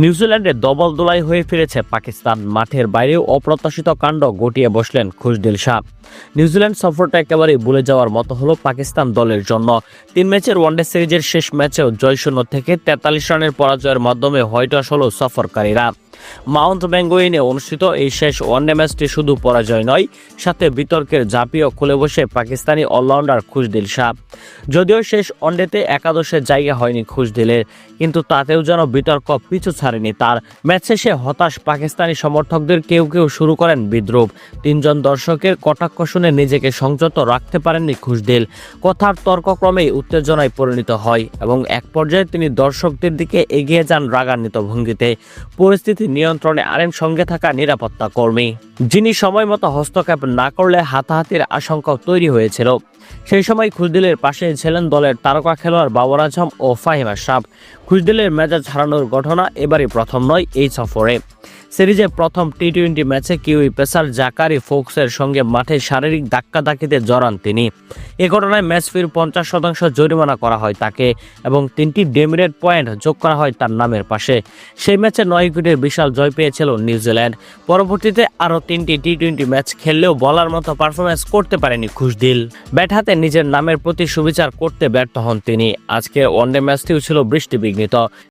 নিউজিল্যান্ডে দবল দোলাই হয়ে ফিরেছে পাকিস্তান। মাঠের বাইরেও অপ্রত্যাশিত কাণ্ড গটিয়ে বসলেন খুশদিল শাহ। নিউজিল্যান্ড সফরটা একেবারেই ভুলে যাওয়ার মতো হলো পাকিস্তান দলের জন্য। তিন ম্যাচের ওয়ানডে সিরিজের শেষ ম্যাচেও জয়শূন্য থেকে তেতাল্লিশ রানের পরাজয়ের মাধ্যমে হোয়াইট হল হলো সফরকারীরা। মাউন্ট ব্যাঙ্গুইনে অনুষ্ঠিত এই শেষ ওয়ানডে ম্যাচটি শুধু পরাজয় নয়, সাথে বিতর্কের ঝাঁপিও খুলে বসে পাকিস্তানি অলরাউন্ডার খুশদিল শাহ। যদিও শেষ ওয়ানডেতে একাদশের জায়গা হয়নি খুশদিলের, কিন্তু তাতেও যেন বিতর্ক পিছু ছাড়েনি তার। ম্যাচ শেষে হতাশ পাকিস্তানি সমর্থকদের কেউ কেউ শুরু করেন বিদ্রুপ তিনজন দর্শকের কটাক্ষ শুনে নিজেকে সংযত রাখতে পারেননি খুশদিল। কথার তর্কক্রমেই উত্তেজনায় পরিণত হয় এবং এক পর্যায়ে তিনি দর্শকদের দিকে এগিয়ে যান রাগান্বিত ভঙ্গিতে। পরিস্থিতি নিয়ন্ত্রণে আনেন সঙ্গে থাকা নিরাপত্তা কর্মী। যিনি সময় মতো হস্তক্ষেপ না করলে হাতাহাতির আশঙ্কাও তৈরি হয়েছিল। সেই সময় খুজদিলের পাশে ছিলেন দলের তারকা খেলোয়াড় বাবর আজম ও ফাহিমা সাব খুজদিলের মেজাজ হারানোর ঘটনা এবারই প্রথম নয় এই সফরে। সিরিজে প্রথম টি টোয়েন্টি ম্যাচে কিউই পেসার জাকারি ফোক্সের সঙ্গে মাঠে শারীরিক ধাক্কাধাক্কিতে জড়ান তিনি। এ ঘটনায় ম্যাচ ফির পঞ্চাশ শতাংশ জরিমানা করা হয় তাকে এবং তিনটি ডেমিরেট পয়েন্ট যোগ করা হয় তার নামের পাশে। সেই ম্যাচে নয় উইকেটের বিশাল জয় পেয়েছিল নিউজিল্যান্ড পরবর্তীতে আরও তিনটি টি টোয়েন্টি ম্যাচ খেললেও বলার মতো পারফরমেন্স করতে পারেনি খুশদিল। ব্যাট হাতে নিজের নামের প্রতি সুবিচার করতে ব্যর্থ হন তিনি। আজকে ওয়ানডে ম্যাচটিও ছিল বৃষ্টিবিঘ্নিত।